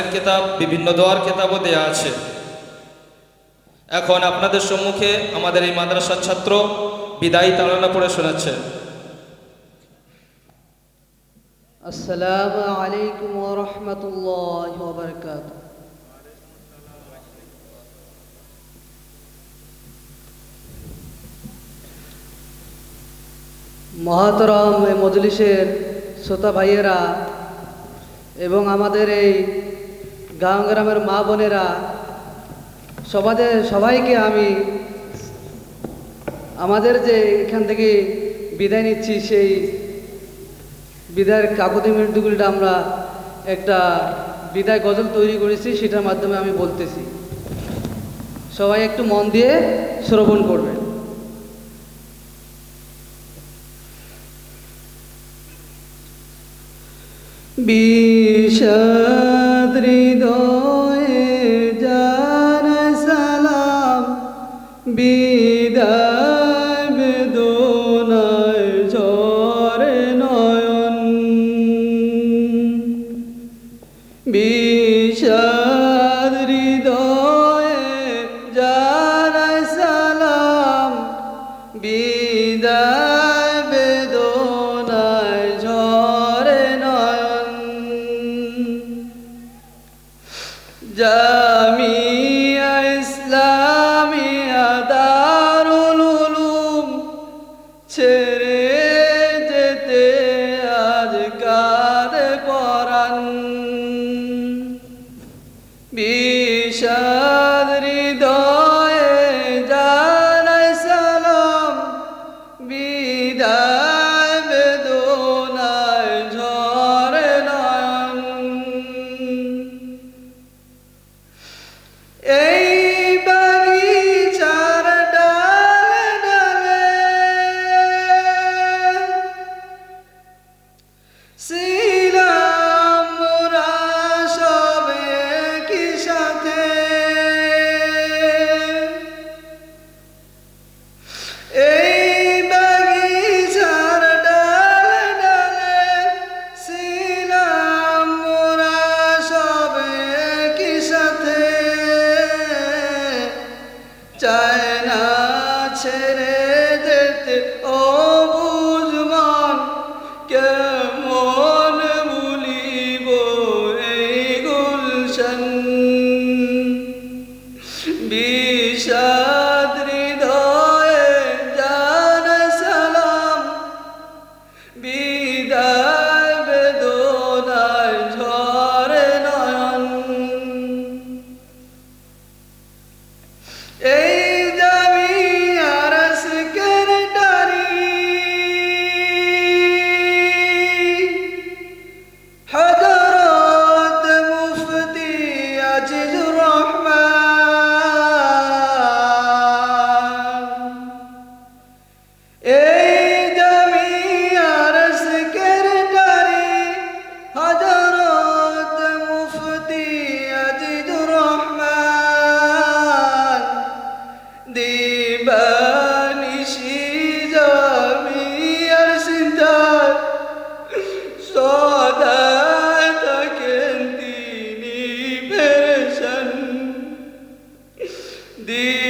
নাজালের কেতাব, বিভিন্ন দোয়ার কেতাবও দেয়া আছে। এখন আপনাদের সম্মুখে আমাদের এই মাদ্রাসার ছাত্র বিদায়ী তাড়না পড়ে শোনাচ্ছে। আসসালামু আলাইকুম ওয়া রাহমাতুল্লাহি ওয়া বারাকাতুহু। মহাতরম মজলিসের শ্রোতা ভাইয়েরা এবং আমাদের এই গাঁও গ্রামের মা বোনেরা, সবাদের, সবাইকে আমি আমাদের যে এখান থেকে বিদায় নিচ্ছি, সেই বিদায়ের কাকুতি মৃত্যুগুলিটা আমরা একটা বিদায় গজল তৈরি করেছি, সেটার মাধ্যমে আমি বলতেছি। সবাই একটু মন দিয়ে শ্রবণ করবেন। বিষাদ হৃদয়ে বিদায় Blessed de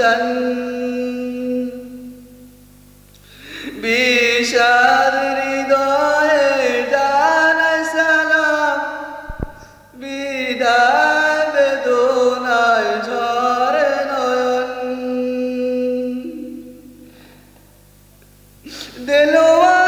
হোসেন বিষাদ হৃদয়ে জানাই সালাম বিদায় বেদনায় ঝরে নয়ন। দেলোয়া